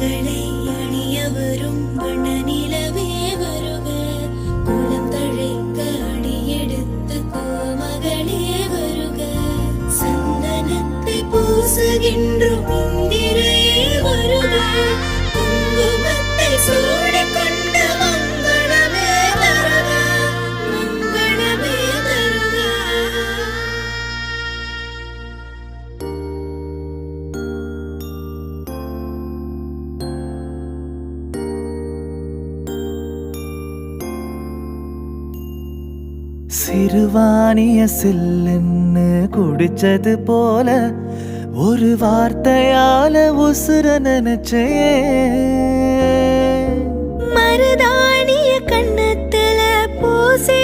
மங்களை அணிய வரும் வண்ண நிலவே வருக. குலம் தழைக்க அடியெடுத்து கோமகளே வருக. சந்தனத்தை பூசுகின்றோம் சிறுவாணிய சில்லுன்னு குடிச்சது போல ஒரு வார்த்தையால உசுர நினைச்சே மருதாணிய கண்ணத்துல பூசே